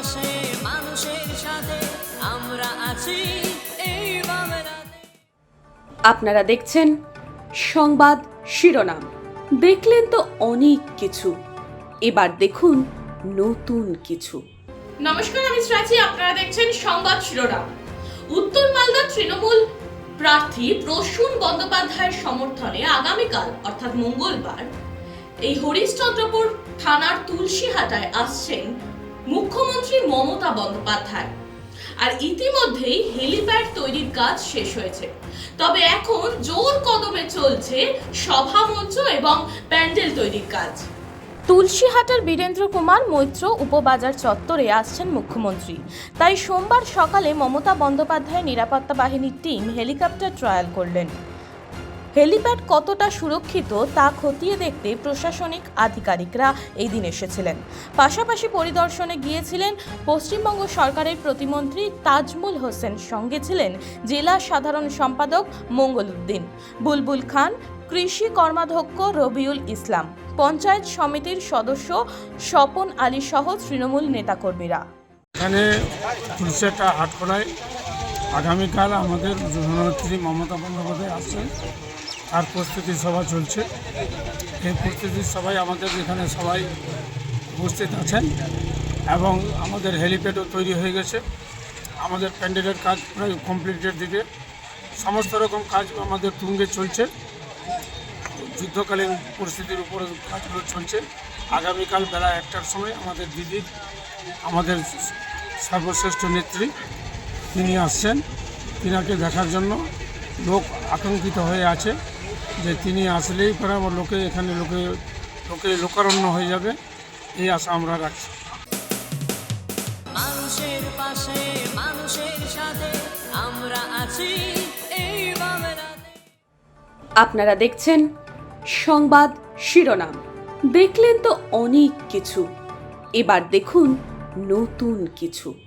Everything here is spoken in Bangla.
পাশে মানুষের সাথে আমরা আছি। এই আপনারা দেখছেন সংবাদ শিরোনাম। দেখলেন তো অনেক কিছু। এবার দেখুন নতুন কিছু। নমস্কার আমি শ্রাচি। আপনারা দেখছেন সংবাদ শিরোনাম। উত্তর মালদা তৃণমূল প্রার্থী প্রসূন বন্দ্যোপাধ্যায়ের সমর্থনে আগামীকাল অর্থাৎ মঙ্গলবার এই হরিশ্চন্দ্রপুর থানার তুলসীহাটায় আসছেন মুখ্যমন্ত্রী মমতা বন্দ্যোপাধ্যায়। আর ইতিমধ্যেই হেলিপ্যাড তৈরির কাজ শেষ হয়েছে। তবে এখন জোর কদমে চলছে সভামঞ্চ এবং প্যান্ডেল তৈরির কাজ। তুলসীহাটার বীরেন্দ্র কুমার মৈত্র উপবাজার চত্বরে আসছেন মুখ্যমন্ত্রী। তাই সোমবার সকালে মমতা বন্দ্যোপাধ্যায় নিরাপত্তা বাহিনীর টিম হেলিকপ্টার ট্রায়াল করলেন। হেলিপ্যাড কতটা সুরক্ষিত তা খতিয়ে দেখতে প্রশাসনিক আধিকারিকরা এই দিন এসেছিলেন। পাশাপাশি পরিদর্শনে গিয়েছিলেন পশ্চিমবঙ্গ সরকারের প্রতিমন্ত্রী তাজমুল হোসেন, সঙ্গে ছিলেন জেলা সাধারণ সম্পাদক মঙ্গল উদ্দিন বুলবুল খান, কৃষি কর্মাধ্যক্ষ রবিউল ইসলাম, পঞ্চায়েত সমিতির সদস্য স্বপন আলী সহ তৃণমূল নেতাকর্মীরা। এখানে আগামীকাল আমাদের জননেত্রী মমতা বন্দ্যোপাধ্যায় আসছেন। তার প্রস্তুতি সভা চলছে। এই প্রস্তুতি সবাই আমাদের এখানে সবাই উপস্থিত আছেন এবং আমাদের হেলিপ্যাডও তৈরি হয়ে গেছে। আমাদের প্যান্ডেলের কাজ প্রায় কমপ্লিটের দিকে। সমস্ত রকম কাজ আমাদের তুঙ্গে চলছে। যুদ্ধকালীন পরিস্থিতির উপরে কাজগুলো চলছে। আগামীকাল বেলা একটার সময় আমাদের দিদি, আমাদের সর্বশ্রেষ্ঠ নেত্রী তিনি আসছেন। তিনাকে দেখার জন্য লোক আকাঙ্ক্ষিত হয়ে আছে যে তিনি আসলেই পরে আমার লোকে এখানে লোকে লোকে লোকারণ্য হয়ে যাবে। এই আশা আমরা রাখছি। মানুষের পাশে মানুষের সাথে আমরা আছি। এই আপনারা দেখছেন সংবাদ শিরোনাম। দেখলেন তো অনেক কিছু। এবার দেখুন নতুন কিছু।